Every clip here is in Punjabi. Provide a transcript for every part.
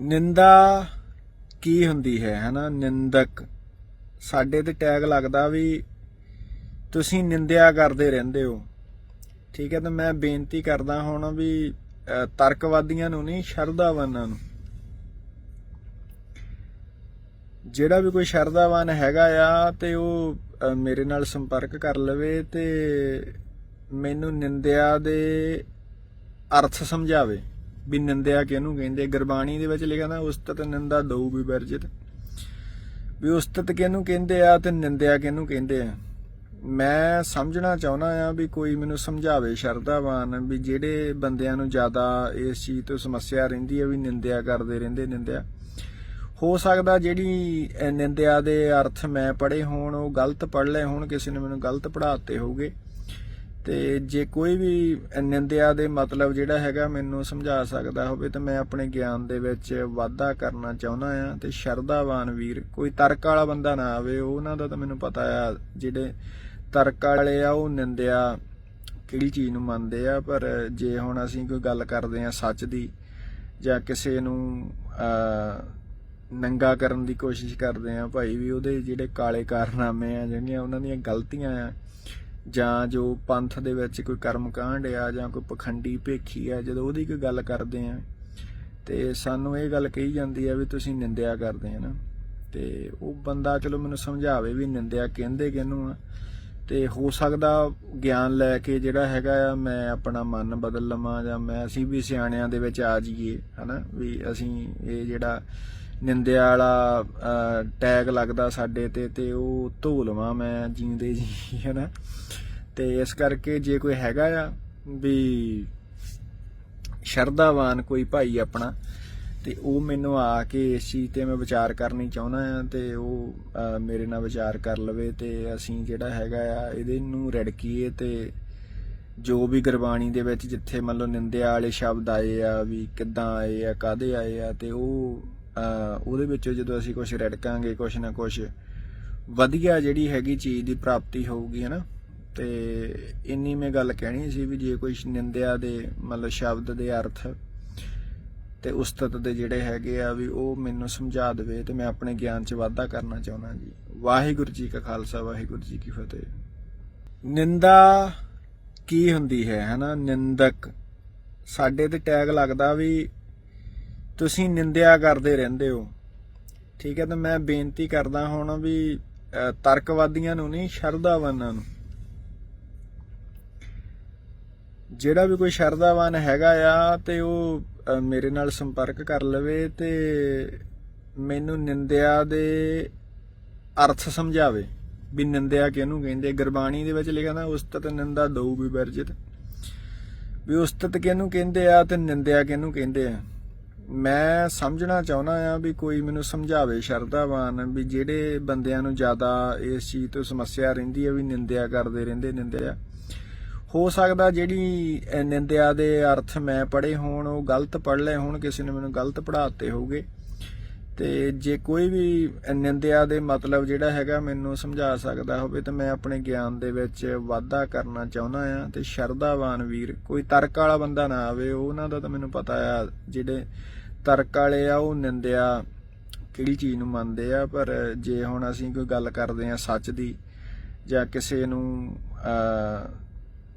ਨਿੰਦਾ ਕੀ ਹੁੰਦੀ ਹੈ, ਹਨਾ? ਨਿੰਦਕ। ਸਾਡੇ ਤੇ ਟੈਗ ਲੱਗਦਾ ਵੀ ਤੁਸੀਂ ਨਿੰਦਿਆ ਕਰਦੇ ਰਹਿੰਦੇ ਹੋ। ਠੀਕ ਹੈ, ਤਾਂ ਮੈਂ ਬੇਨਤੀ ਕਰਦਾ ਹੁਣ ਵੀ ਤਰਕਵਾਦੀਆਂ ਨੂੰ ਨਹੀਂ, ਸ਼ਰਧਾਵਾਨਾਂ ਨੂੰ। ਜਿਹੜਾ ਵੀ ਕੋਈ ਸ਼ਰਧਾਵਾਨ ਹੈਗਾ ਆ ਤੇ ਉਹ ਮੇਰੇ ਨਾਲ ਸੰਪਰਕ ਕਰ ਲਵੇ ਤੇ ਮੈਨੂੰ ਨਿੰਦਿਆ ਦੇ ਅਰਥ ਸਮਝਾਵੇ। ਵੀ ਨਿੰਦਿਆ ਕਿਹਨੂੰ ਕਹਿੰਦੇ? ਗੁਰਬਾਣੀ ਦੇ ਵਿੱਚ ਲਿਖਿਆ ਨਾ, ਉਸਤਤ ਨਿੰਦਾ ਦਊ ਵੀ ਵਰਜਿਤ। ਵੀ ਉਸਤਤ ਕਿਹਨੂੰ ਕਹਿੰਦੇ ਆ ਤੇ ਨਿੰਦਿਆ ਕਿਹਨੂੰ ਕਹਿੰਦੇ ਆ? ਮੈਂ ਸਮਝਣਾ ਚਾਹੁੰਦਾ ਆ ਵੀ ਕੋਈ ਮੈਨੂੰ ਸਮਝਾਵੇ ਸ਼ਰਧਾਵਾਨ ਵੀ ਜਿਹੜੇ ਬੰਦਿਆਂ ਨੂੰ ਜ਼ਿਆਦਾ ਇਸ ਚੀਜ਼ ਤੋਂ ਸਮੱਸਿਆ ਰਹਿੰਦੀ ਹੈ ਵੀ ਨਿੰਦਿਆ ਕਰਦੇ ਰਹਿੰਦੇ ਨਿੰਦਿਆ। ਹੋ ਸਕਦਾ ਜਿਹੜੀ ਨਿੰਦਿਆ ਦੇ ਅਰਥ ਮੈਂ ਪੜ੍ਹੇ ਹੋਣ, ਉਹ ਗਲਤ ਪੜ੍ਹ ਲਏ ਹੋਣ, ਕਿਸੇ ਨੇ ਮੈਨੂੰ ਗਲਤ ਪੜ੍ਹਾਤੇ ਹੋਗੇ ਤੇ ਜੇ ਕੋਈ ਵੀ ਨਿੰਦਿਆ ਦੇ ਮਤਲਬ ਜਿਹੜਾ ਹੈਗਾ ਮੈਨੂੰ ਸਮਝਾ ਸਕਦਾ ਹੋਵੇ ਤਾਂ ਮੈਂ ਆਪਣੇ ਗਿਆਨ ਦੇ ਵਿੱਚ ਵਾਧਾ ਕਰਨਾ ਚਾਹੁੰਦਾ ਆ ਤੇ ਸ਼ਰਧਾਵਾਨ ਵੀਰ, ਕੋਈ ਤਰਕ ਵਾਲਾ ਬੰਦਾ ਨਾ ਆਵੇ, ਉਹਨਾਂ ਦਾ ਤਾਂ ਮੈਨੂੰ ਪਤਾ ਆ ਜਿਹੜੇ ਤਰਕ ਵਾਲੇ ਆ, ਉਹ ਨਿੰਦਿਆ ਕਿਹੜੀ ਚੀਜ਼ ਨੂੰ ਮੰਨਦੇ ਆ, ਪਰ ਜੇ ਹੁਣ ਅਸੀਂ ਕੋਈ ਗੱਲ ਕਰਦੇ ਆ ਸੱਚ ਦੀ ਜਾਂ ਕਿਸੇ ਨੂੰ ਨੰਗਾ ਕਰਨ ਦੀ ਕੋਸ਼ਿਸ਼ ਕਰਦੇ ਆ, ਭਾਈ ਵੀ ਉਹਦੇ ਜਿਹੜੇ ਕਾਲੇ ਕਾਰਨਾਮੇ ਆ, ਜਿਹੜੀਆਂ ਉਹਨਾਂ ਦੀਆਂ ਗਲਤੀਆਂ ਆ ਜਾਂ ਜੋ ਪੰਥ ਦੇ ਵਿੱਚ ਕੋਈ ਕਰਮ ਕਾਂਡ ਆ ਜਾਂ ਕੋਈ ਪਖੰਡੀ ਭੇਖੀ ਆ, ਜਦੋਂ ਉਹਦੀ ਕੋਈ ਗੱਲ ਕਰਦੇ ਆ, ਤੇ ਸਾਨੂੰ ਇਹ ਗੱਲ ਕਹੀ ਜਾਂਦੀ ਆ ਵੀ ਤੁਸੀਂ ਨਿੰਦਿਆ ਕਰਦੇ ਆ ਨਾ। ਤੇ ਉਹ ਬੰਦਾ ਚਲੋ ਮੈਨੂੰ ਸਮਝਾਵੇ ਵੀ ਨਿੰਦਿਆ ਕਹਿੰਦੇ ਕਿਹਨੂੰ ਆ। ਤੇ ਹੋ ਸਕਦਾ ਗਿਆਨ ਲੈ ਕੇ ਜਿਹੜਾ ਹੈਗਾ ਆ, ਮੈਂ ਆਪਣਾ ਮਨ ਬਦਲ ਲਵਾਂ ਜਾਂ ਮੈਂ ਅਸੀਂ ਵੀ ਸਿਆਣਿਆਂ ਦੇ ਵਿੱਚ ਆ ਜਾਈਏ, ਹਨਾ? ਵੀ ਅਸੀਂ ਇਹ ਜਿਹੜਾ ਨਿੰਦਿਆ ਵਾਲਾ ਟੈਗ ਲੱਗਦਾ ਸਾਡੇ ਤੇ ਤੇ ਉਹ ਧੋ ਲਵਾਂ ਮੈਂ ਜੀਂਦੇ ਜੀ, ਹਨਾ। ਤੇ ਇਸ ਕਰਕੇ ਜੇ ਕੋਈ ਹੈਗਾ ਆ ਵੀ ਸ਼ਰਧਾਵਾਨ ਕੋਈ ਭਾਈ ਆਪਣਾ, ਤੇ ਉਹ ਮੈਨੂੰ ਆ ਕੇ ਇਸ ਚੀਜ਼ ਤੇ ਮੈਂ ਵਿਚਾਰ ਕਰਨੀ ਚਾਹੁੰਦਾ ਆ, ਤੇ ਉਹ ਮੇਰੇ ਨਾਲ ਵਿਚਾਰ ਕਰ ਲਵੇ, ਤੇ ਅਸੀਂ ਜਿਹੜਾ ਹੈਗਾ ਆ, ਇਹਦੇ ਨੂੰ ਰੜਕੀਏ ਤੇ ਜੋ ਵੀ ਗੁਰਬਾਣੀ ਦੇ ਵਿੱਚ ਜਿੱਥੇ ਮੰਨ ਲਓ ਨਿੰਦਿਆ ਵਾਲੇ ਸ਼ਬਦ ਆਏ ਆ, ਵੀ ਕਿੱਦਾਂ ਆਏ ਆ ਕਾਦੇ ਆਏ ਆ, ਤੇ ਉਹ ਉਹਦੇ ਵਿੱਚੋਂ ਜਦੋਂ ਅਸੀਂ ਕੁਝ ਰੜਕਾਂਗੇ ਕੁਝ ਨਾ ਕੁਝ ਵਧੀਆ ਜਿਹੜੀ ਹੈਗੀ ਚੀਜ਼ ਦੀ ਪ੍ਰਾਪਤੀ ਹੋਊਗੀ, ਹਨਾ? ਤੇ ਇੰਨੀ ਮੈਂ ਗੱਲ ਕਹਿਣੀ ਸੀ ਵੀ ਜੇ ਕੋਈ ਨਿੰਦਿਆ ਦੇ, ਮਤਲਬ ਸ਼ਬਦ ਦੇ ਅਰਥ ਤੇ ਉਸਤਤ ਦੇ ਜਿਹੜੇ ਹੈਗੇ ਆ ਵੀ ਉਹ ਮੈਨੂੰ ਸਮਝਾ ਦੇਵੇ, ਤੇ ਮੈਂ ਆਪਣੇ ਗਿਆਨ 'ਚ ਵਾਧਾ ਕਰਨਾ ਚਾਹੁੰਦਾ ਜੀ। ਵਾਹਿਗੁਰੂ ਜੀ ਕਾ ਖਾਲਸਾ, ਵਾਹਿਗੁਰੂ ਜੀ ਕੀ ਫਤਿਹ। ਨਿੰਦਾ ਕੀ ਹੁੰਦੀ ਹੈ, ਹਨਾ? ਨਿੰਦਕ। ਸਾਡੇ ਤੇ ਟੈਗ ਲੱਗਦਾ ਵੀ ਤੁਸੀਂ ਨਿੰਦਿਆ ਕਰਦੇ ਰਹਿੰਦੇ ਹੋ। ਠੀਕ ਹੈ, ਤਾਂ ਮੈਂ ਬੇਨਤੀ ਕਰਦਾ ਹੁਣ ਵੀ ਤਰਕਵਾਦੀਆਂ ਨੂੰ ਨਹੀਂ, ਸ਼ਰਧਾਵਾਨਾਂ ਨੂੰ। ਜਿਹੜਾ ਵੀ ਕੋਈ ਸ਼ਰਧਾਵਾਨ ਹੈਗਾ ਆ, ਤੇ ਉਹ ਮੇਰੇ ਨਾਲ ਸੰਪਰਕ ਕਰ ਲਵੇ ਤੇ ਮੈਨੂੰ ਨਿੰਦਿਆ ਦੇ ਅਰਥ ਸਮਝਾਵੇ। ਵੀ ਨਿੰਦਿਆ ਕਿਹਨੂੰ ਕਹਿੰਦੇ ਗੁਰਬਾਣੀ ਦੇ ਵਿੱਚ ਲਿਖਿਆ ਨਾ, ਉਸਤਤ ਨਿੰਦਾ ਦਊ ਵੀ ਵਰਜਿਤ ਵੀ ਉਸਤਤ ਕਿਹਨੂੰ ਕਹਿੰਦੇ ਆ ਤੇ ਨਿੰਦਿਆ ਕਿਹਨੂੰ ਕਹਿੰਦੇ ਆ? ਮੈਂ ਸਮਝਣਾ ਚਾਹੁੰਦਾ ਆ ਵੀ ਕੋਈ ਮੈਨੂੰ ਸਮਝਾਵੇ ਸ਼ਰਧਾਵਾਨ ਵੀ ਜਿਹੜੇ ਬੰਦਿਆਂ ਨੂੰ ਜ਼ਿਆਦਾ ਇਸ ਚੀਜ਼ ਤੋਂ ਸਮੱਸਿਆ ਰਹਿੰਦੀ ਹੈ ਵੀ ਨਿੰਦਿਆ ਕਰਦੇ ਰਹਿੰਦੇ, ਨਿੰਦਿਆ। ਹੋ ਸਕਦਾ ਜਿਹੜੀ ਨਿੰਦਿਆ ਦੇ ਅਰਥ ਮੈਂ ਪੜ੍ਹੇ ਹੋਣ, ਉਹ ਗਲਤ ਪੜ੍ਹ ਲਏ ਹੋਣ, ਕਿਸੇ ਨੇ ਮੈਨੂੰ ਗਲਤ ਪੜ੍ਹਾਤੇ ਹੋਗੇ ਤੇ ਜੇ ਕੋਈ ਵੀ ਨਿੰਦਿਆ ਦੇ ਮਤਲਬ ਜਿਹੜਾ ਹੈਗਾ ਮੈਨੂੰ ਸਮਝਾ ਸਕਦਾ ਹੋਵੇ ਤਾਂ ਮੈਂ ਆਪਣੇ ਗਿਆਨ ਦੇ ਵਿੱਚ ਵਾਧਾ ਕਰਨਾ ਚਾਹੁੰਦਾ ਆ ਤੇ ਸ਼ਰਧਾਵਾਨ ਵੀਰ, ਕੋਈ ਤਰਕ ਵਾਲਾ ਬੰਦਾ ਨਾ ਆਵੇ, ਉਹਨਾਂ ਦਾ ਤਾਂ ਮੈਨੂੰ ਪਤਾ ਆ ਜਿਹੜੇ ਤਰਕ ਵਾਲੇ ਆ, ਉਹ ਨਿੰਦਿਆ ਕਿਹੜੀ ਚੀਜ਼ ਨੂੰ ਮੰਨਦੇ ਆ, ਪਰ ਜੇ ਹੁਣ ਅਸੀਂ ਕੋਈ ਗੱਲ ਕਰਦੇ ਆ ਸੱਚ ਦੀ ਜਾਂ ਕਿਸੇ ਨੂੰ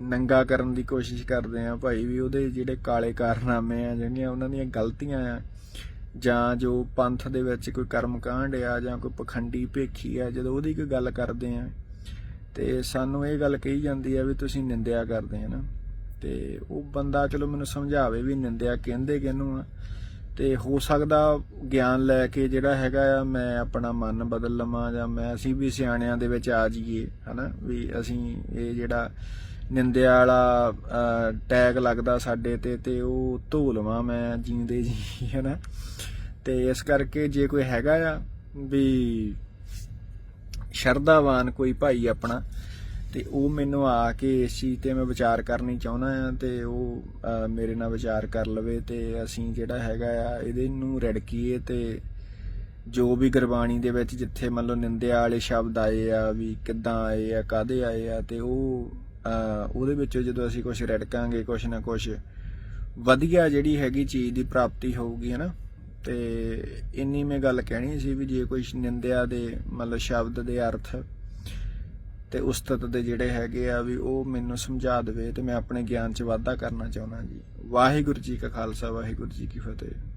ਨੰਗਾ ਕਰਨ ਦੀ ਕੋਸ਼ਿਸ਼ ਕਰਦੇ ਆ, ਭਾਈ ਵੀ ਉਹਦੇ ਜਿਹੜੇ ਕਾਲੇ ਕਾਰਨਾਮੇ ਆ, ਜਿਹੜੀਆਂ ਉਹਨਾਂ ਦੀਆਂ ਗਲਤੀਆਂ ਆ, ਜਾਂ ਜੋ ਪੰਥ ਦੇ ਵਿੱਚ ਕੋਈ ਕਰਮ ਕਾਂਡ ਆ, ਜਾਂ ਕੋਈ ਪਖੰਡੀ ਭੇਖੀ ਆ, ਜਦੋਂ ਉਹਦੀ ਕੋਈ ਗੱਲ ਕਰਦੇ ਆ, ਤੇ ਸਾਨੂੰ ਇਹ ਗੱਲ ਕਹੀ ਜਾਂਦੀ ਆ ਵੀ ਤੁਸੀਂ ਨਿੰਦਿਆ ਕਰਦੇ ਆ ਨਾ, ਤੇ ਉਹ ਬੰਦਾ ਚਲੋ ਮੈਨੂੰ ਸਮਝਾਵੇ ਵੀ ਨਿੰਦਿਆ ਕਹਿੰਦੇ ਕਿਹਨੂੰ ਆ ਤੇ ਹੋ ਸਕਦਾ ਗਿਆਨ ਲੈ ਕੇ ਜਿਹੜਾ ਹੈਗਾ ਆ, ਮੈਂ ਆਪਣਾ ਮਨ ਬਦਲ ਲਵਾਂ ਜਾਂ ਮੈਂ ਅਸੀਂ ਵੀ ਸਿਆਣਿਆਂ ਦੇ ਵਿੱਚ ਆ ਜਾਈਏ, ਹਨਾ? ਵੀ ਅਸੀਂ ਇਹ ਜਿਹੜਾ ਨਿੰਦਿਆ ਵਾਲਾ ਟੈਗ ਲੱਗਦਾ ਸਾਡੇ ਤੇ ਤੇ ਉਹ ਧੋ ਲਵਾਂ ਮੈਂ ਜੀਂਦੇ ਜੀ, ਹਨਾ? ਤੇ ਇਸ ਕਰਕੇ ਜੇ ਕੋਈ ਹੈਗਾ ਆ ਵੀ ਸ਼ਰਧਾਵਾਨ ਕੋਈ ਭਾਈ ਆਪਣਾ ਤੇ ਉਹ ਮੈਨੂੰ ਆ ਕੇ ਇਸ ਚੀਜ਼ ਤੇ ਮੈਂ ਵਿਚਾਰ ਕਰਨੀ ਚਾਹੁੰਦਾ ਆ ਤੇ ਉਹ ਮੇਰੇ ਨਾਲ ਵਿਚਾਰ ਕਰ ਲਵੇ ਤੇ ਅਸੀਂ ਜਿਹੜਾ ਹੈਗਾ ਆ, ਇਹਦੇ ਨੂੰ ਰੜਕੀਏ ਤੇ ਜੋ ਵੀ ਗੁਰਬਾਣੀ ਦੇ ਵਿੱਚ ਜਿੱਥੇ ਮੰਨ ਲਓ ਨਿੰਦਿਆ ਵਾਲੇ ਸ਼ਬਦ ਆਏ ਆ, ਵੀ ਕਿੱਦਾਂ ਆਏ ਆ ਕਾਦੇ ਆਏ ਆ ਤੇ ਉਹ ਉਹਦੇ ਵਿੱਚੋਂ ਜਦੋਂ ਅਸੀਂ ਕੁਝ ਰੜਕਾਂਗੇ ਕੁਝ ਨਾ ਕੁਝ ਵਧੀਆ ਜਿਹੜੀ ਹੈਗੀ ਚੀਜ਼ ਦੀ ਪ੍ਰਾਪਤੀ ਹੋਊਗੀ, ਹਨਾ? ਤੇ ਇੰਨੀ ਮੈਂ ਗੱਲ ਕਹਿਣੀ ਸੀ ਵੀ ਜੇ ਕੋਈ ਨਿੰਦਿਆ ਦੇ ਮਤਲਬ ਸ਼ਬਦ ਦੇ ਅਰਥ ਤੇ ਉਸਤਤ ਦੇ ਜਿਹੜੇ ਹੈਗੇ ਆ ਵੀ ਉਹ ਮੈਨੂੰ ਸਮਝਾ ਦੇਵੇ ਤੇ ਮੈਂ ਆਪਣੇ ਗਿਆਨ 'ਚ ਵਾਧਾ ਕਰਨਾ ਚਾਹੁੰਦਾ ਜੀ। ਵਾਹਿਗੁਰੂ ਜੀ ਕਾ ਖਾਲਸਾ, ਵਾਹਿਗੁਰੂ ਜੀ ਕੀ ਫਤਿਹ।